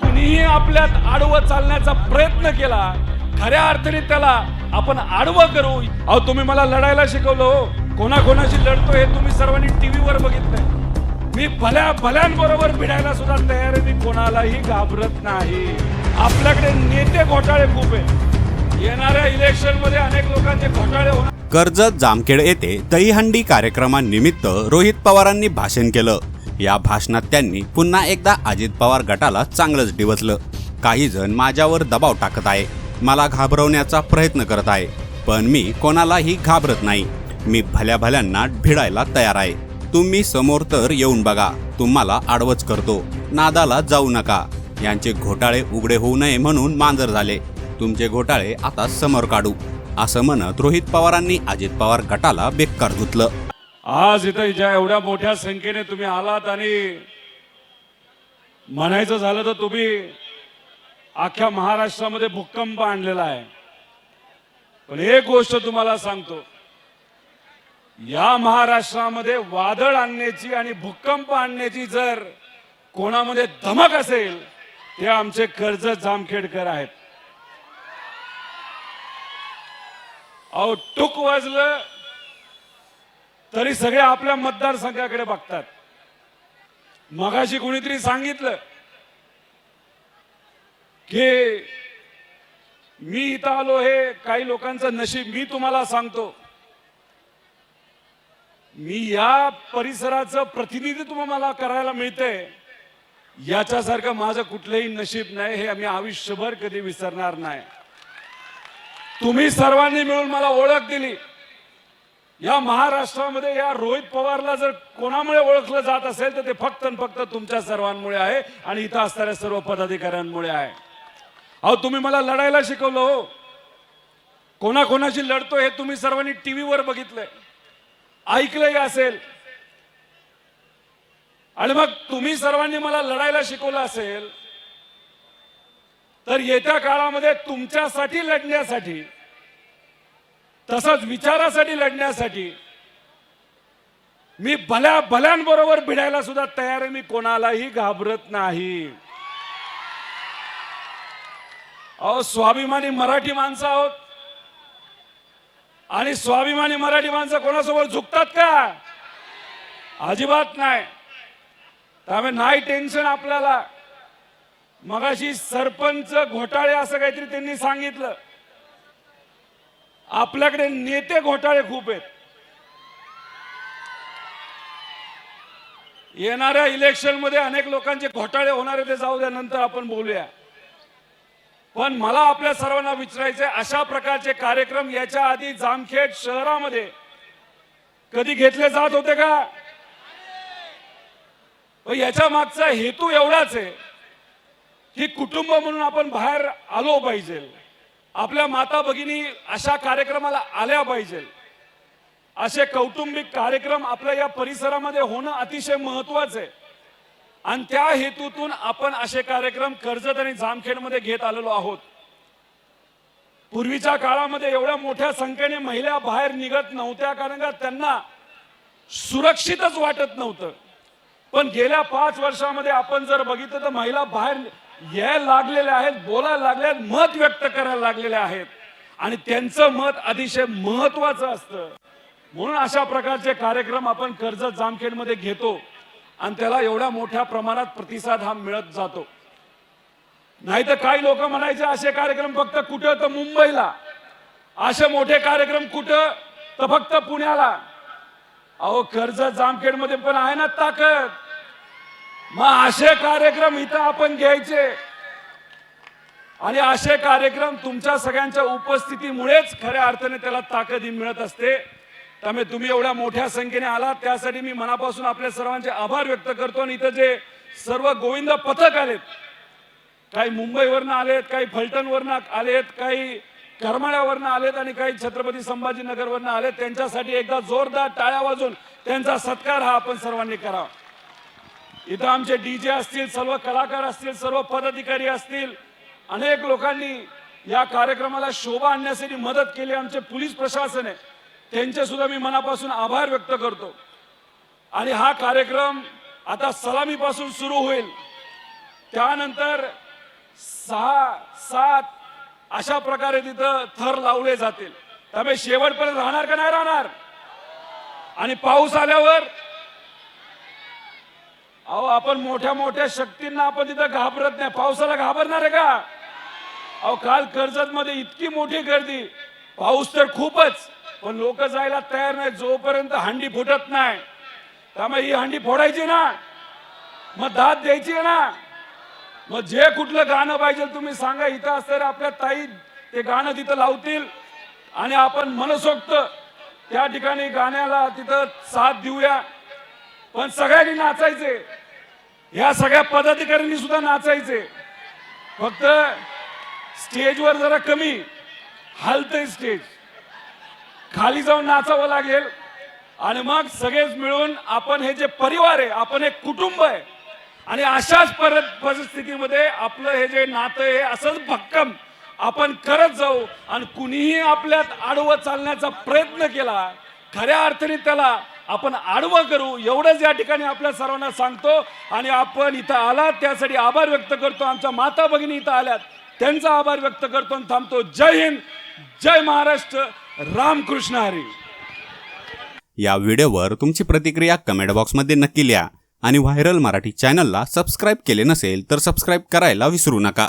कुणीही आपल्यात आडवं चालण्याचा प्रयत्न केला खऱ्या अर्थाने त्याला आपण आडवं करू. अहो तुम्ही मला लढायला शिकवलं हो. कोणाकोणाशी लढतो हे तुम्ही सर्वांनी टीव्हीवर बघितलंय. मी भल्या भल्यांबरोबर भिडायला सुद्धा तयार आहे. मी कोणालाही घाबरत नाही. आपल्याकडे नेते घोटाळे खूप आहे येणाऱ्या इलेक्शनमध्ये अनेक लोकांचे घोटाळे होणार. कर्जत जामखेड येथे दहीहंडी कार्यक्रमानिमित्त रोहित पवारांनी भाषण केलं. या भाषणात त्यांनी पुन्हा एकदा अजित पवार गटाला चांगलंच डिवचलं. काही जण माझ्यावर दबाव टाकत आहे. मला घाबरवण्याचा प्रयत्न करत आहे. पण मी कोणालाही घाबरत नाही. मी भल्या भल्यांना भिडायला तयार आहे. तुम्ही समोर तर येऊन बघा. तुम्हाला आडवच करतो. नादाला जाऊ नका. यांचे घोटाळे उघडे होऊ नये म्हणून मांजर झाले. तुमचे घोटाळे आता समोर काढू. असं म्हणत रोहित पवारांनी अजित पवार गटाला बेकार धुतलं. आज इथं ज्या एवढ्या मोठ्या संख्येने तुम्ही आलात आणि म्हणायचं झालं तर तुम्ही अख्ख्या महाराष्ट्रामध्ये भूकंप आणलेला आहे. पण एक गोष्ट तुम्हाला सांगतो. या महाराष्ट्रामध्ये वादळ आणण्याची आणि भूकंप आणण्याची जर कोणामध्ये धमक असेल ते आमचे कर्ज जामखेडकर आहेत. अहो टुक वाजलं तरी सगळे आपल्या मतदारसंघाकडे बघतात. मगाशी कोणीतरी सांगितलं की मी इथं आलो हे काही लोकांचं नशीब मी तुम्हाला सांगतो. मी या परिसराचं प्रतिनिधित्व मला करायला मिळतंय. याच्यासारखं माझं कुठलंही नशीब नाही हे आम्ही आयुष्यभर कधी विसरणार नाही. तुम्ही सर्वांनी मिळून मला ओळख दिली. या महाराष्ट्रामध्ये या रोहित पवारला जर कोणामुळे ओळखलं जात असेल तर ते फक्त आणि फक्त तुमच्या सर्वांमुळे आहे आणि इथं असणाऱ्या सर्व पदाधिकाऱ्यांमुळे आहे. अहो तुम्ही मला लढायला शिकवलं हो. कोणाकोणाशी लढतो हे तुम्ही सर्वांनी टीव्हीवर बघितलंय. ऐकलंही असेल? आणि मग तुम्ही सर्वांनी मला लढायला शिकवलं असेल तर येत्या काळामध्ये तुमच्यासाठी लढण्यासाठी तसंच विचारासाठी लढण्यासाठी मी भल्या भल्यांबरोबर भिडायला सुद्धा तयार आहे. मी कोणालाही घाबरत नाही. अहो स्वाभिमानी मराठी माणसं आहोत. आणि स्वाभिमानी मराठी माणसं कोणासोबत झुकतात का? अजिबात नाही. त्यामुळे नाही टेन्शन आपल्याला. मगाशी सरपंच घोटाळे असं काहीतरी त्यांनी सांगितलं. आपल्याकडे नेते घोटाळे खूप आहेत. येणाऱ्या इलेक्शनमध्ये अनेक लोकांचे घोटाळे होणार आहे ते जाऊ द्या नंतर आपण बोलूया. पण मला आपल्या सर्वांना विचारायचंय अशा प्रकारचे कार्यक्रम याच्या आधी जामखेड शहरामध्ये कधी घेतले जात होते का? याच्या मागचा हेतू एवढाच आहे की कुटुंब म्हणून आपण बाहेर आलो पाहिजे. आपल्या माता भगिनी अशा कार्यक्रमाला आल्या पाहिजे. असे कौटुंबिक कार्यक्रम आपल्या या परिसरामध्ये होणं अतिशय महत्वाचं आहे. आणि त्या हेतूतून आपण असे कार्यक्रम कर्जत आणि जामखेडमध्ये घेत आलेलो आहोत. पूर्वीच्या काळामध्ये एवढ्या मोठ्या संख्येने महिला बाहेर निघत नव्हत्या कारण का त्यांना सुरक्षितच वाटत नव्हतं. पण गेल्या पाच वर्षामध्ये आपण जर बघितलं तर महिला बाहेर यायला लागलेल्या आहेत बोलायला लागल्यात आहेत मत व्यक्त करायला लागलेले आहेत. आणि त्यांचं मत अतिशय महत्वाचं असतं. म्हणून अशा प्रकारचे कार्यक्रम आपण कर्जत जामखेडमध्ये घेतो आणि त्याला एवढ्या मोठ्या प्रमाणात प्रतिसाद हा मिळत जातो. नाही तर काही लोक म्हणायचे असे कार्यक्रम फक्त कुठं? तर मुंबईला. असे मोठे कार्यक्रम कुठं? तर फक्त पुण्याला. अहो कर्जत जामखेडमध्ये पण आहे ना ताकद. मग असे कार्यक्रम इथं आपण घ्यायचे. आणि असे कार्यक्रम तुमच्या सगळ्यांच्या उपस्थितीमुळेच खऱ्या अर्थाने त्याला ताकद मिळत असते. त्यामुळे तुम्ही एवढ्या मोठ्या संख्येने आलात त्यासाठी मी मनापासून आपल्या सर्वांचे आभार व्यक्त करतो. आणि इथं जे सर्व गोविंद पथक आलेत काही मुंबईवरनं आलेत काही फलटणवरनं आलेत काही करमाळ्यावरनं आलेत आणि काही छत्रपती संभाजीनगरवरनं आलेत त्यांच्यासाठी एकदा जोरदार टाळ्या वाजून त्यांचा सत्कार हा आपण सर्वांनी करावा. इथं आमचे डीजे असतील सर्व कलाकार असतील सर्व पदाधिकारी असतील अनेक लोकांनी या कार्यक्रमाला शोभा आणण्यासाठी मदत केली. आमचे पोलीस प्रशासन आहे. त्यांचे सुद्धा मी मनापासून आभार व्यक्त करतो. आणि हा कार्यक्रम आता सलामीपासून सुरू होईल. त्यानंतर सहा सात अशा प्रकारे तिथं थर लावले जातील. त्यामुळे शेवटपर्यंत राहणार का नाही राहणार? आणि पाऊस आल्यावर अहो आपण मोठ्या मोठ्या शक्तींना आपण तिथं घाबरत नाही. पावसाला घाबरणार आहे का? अहो काल कर्जत मध्ये इतकी मोठी गर्दी. पाऊस तर खूपच पण लोक जायला तयार नाही जोपर्यंत हंडी फुटत नाही. त्यामुळे ही हंडी फोडायची ना. मग दाद द्यायची आहे ना. मग जे कुठलं गाणं पाहिजे तुम्ही सांगा. इथं असतं आपल्या ताई ते गाणं तिथं लावतील. आणि आपण मनसोक्त त्या ठिकाणी गाण्याला तिथं साथ देऊया. पण सगळ्यांनी नाचायचे. ह्या सगळ्या पदाधिकाऱ्यांनी सुद्धा नाचायचे. फक्त स्टेजवर जरा कमी. हलतंय स्टेज खाली जाऊन नाचावं लागेल. आणि मग सगळेच मिळून आपण हे जे परिवार आहे आपण एक कुटुंब आहे. आणि अशाच परत परिस्थितीमध्ये आपलं हे जे नातं आहे असंच भक्कम. आपण करत जाऊ. आणि कुणीही आपल्यात आडवं चालण्याचा प्रयत्न केला खऱ्या अर्थाने त्याला आपण आडवं करू. एवढंच या ठिकाणी आपल्या सर्वांना सांगतो. आणि आपण इथं आलात त्यासाठी आभार व्यक्त करतो. आमच्या माता भगिनी इथं आल्यात. त्यांचा आभार व्यक्त करतो आणि थांबतो. जय हिंद जय महाराष्ट्र. रामकृष्ण हरी. या व्हिडिओवर तुमची प्रतिक्रिया कमेंट बॉक्समध्ये नक्की लिहा. आणि व्हायरल मराठी चॅनलला सबस्क्राईब केले नसेल तर सबस्क्राईब करायला विसरू नका.